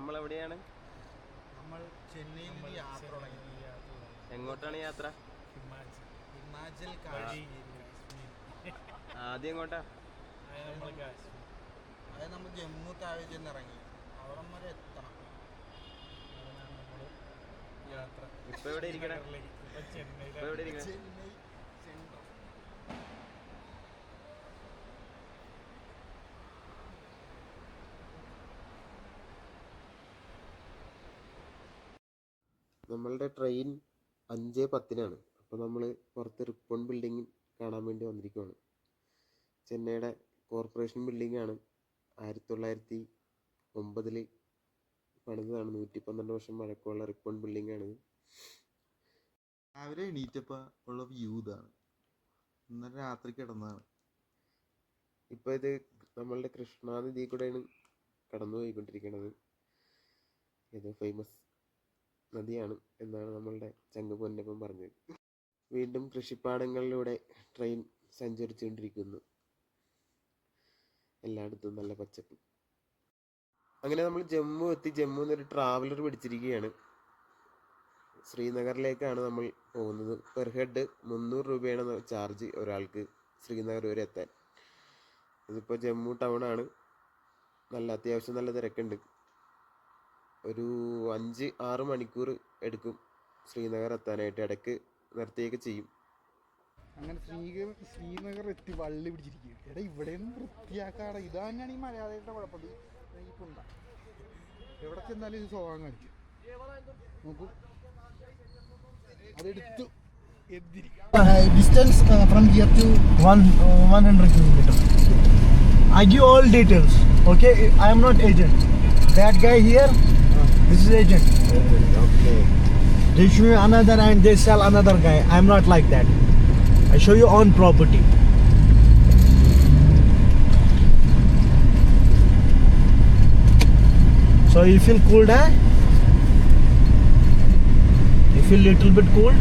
നമ്മൾ എവിടെയാണ് നമ്മൾ ചെന്നൈയിൽ നിന്ന് യാത്ര തുടങ്ങി. എങ്ങോട്ടാണ് യാത്ര? ഹിമാചൽ. ഹിമാചൽ ആദ്യം എങ്ങോട്ടാ? അതായത് നമ്മൾ ജമ്മു താഴെ ചെന്ന് ഇറങ്ങി. അവിടം വരെ എത്തണം. ഇപ്പൊ എവിടെ ഇരിക്കണേ? ഇപ്പൊ എവിടെ ഇരിക്കണേ? ചെന്നൈ നമ്മളുടെ ട്രെയിൻ അഞ്ച് പത്തിനാണ്. അപ്പോൾ നമ്മൾ പുറത്ത് റിപ്പൺ ബിൽഡിംഗ് കാണാൻ വേണ്ടി വന്നിരിക്കുവാണ്. ചെന്നൈയുടെ കോർപ്പറേഷൻ ബിൽഡിംഗ് ആണ് ആയിരത്തി തൊള്ളായിരത്തി ഒമ്പതിൽ പണിതതാണ്. നൂറ്റി പന്ത്രണ്ട് വർഷം പഴക്കമുള്ള റിപ്പൺ ബിൽഡിംഗ് ആണിത് രാവിലെ എണീറ്റപ്പോൾ ഉള്ള വ്യൂ ഇതാണ്. ഇന്നലെ രാത്രി കിടന്നതാണ്. ഇപ്പോൾ ഇത് നമ്മളുടെ കൃഷ്ണാനദി കൂടെയാണ് കടന്നു പോയിക്കൊണ്ടിരിക്കുന്നത് ഇത് ഫേമസ് നദിയാണ് എന്നാണ് നമ്മളുടെ ചങ്ങ് പൊന്നപ്പൻ പറഞ്ഞത്. വീണ്ടും കൃഷിപ്പാടങ്ങളിലൂടെ ട്രെയിൻ സഞ്ചരിച്ചുകൊണ്ടിരിക്കുന്നു. എല്ലായിടത്തും നല്ല പച്ചപ്പ്. അങ്ങനെ നമ്മൾ ജമ്മു എത്തി. ജമ്മു എന്നൊരു ട്രാവലർ പിടിച്ചിരിക്കുകയാണ്. ശ്രീനഗറിലേക്കാണ് നമ്മൾ പോകുന്നത്. പെർ ഹെഡ് മുന്നൂറ് രൂപയാണ് ചാർജ് ഒരാൾക്ക് ശ്രീനഗർ വരെ എത്താൻ. ഇതിപ്പോൾ ജമ്മു ടൗൺ ആണ്. നല്ല അത്യാവശ്യം നല്ല തിരക്കുണ്ട്. ഒരു അഞ്ച് ആറ് മണിക്കൂർ എടുക്കും ശ്രീനഗർ എത്താനായിട്ട്. ഇടയ്ക്ക് നിർത്തിയൊക്കെ ചെയ്യും. അങ്ങനെ ശ്രീനഗർ ശ്രീനഗർ എത്തി വള്ളി പിടിച്ചിരിക്കും എടാ ഇവിടെ നിന്ന് വൃത്തിയാക്കാട ഇത് തന്നെയാണ് ഈ മലയാളികളുടെ കുഴപ്പം. ഈ ഈ പുണ്ട. എവിടെ ചെന്നാലും ഇത് സ്വഭാവം കാണിക്കും. നോക്കൂ. അതെടുത്തു. Distance from here to one one hundred kilometre 100 kilometer. All details okay I am not am that guy here guy here, This is agent. Okay. They show you another and they sell another guy. I'm not like that. I show you on property. So you feel cold. Eh? You feel little bit cold?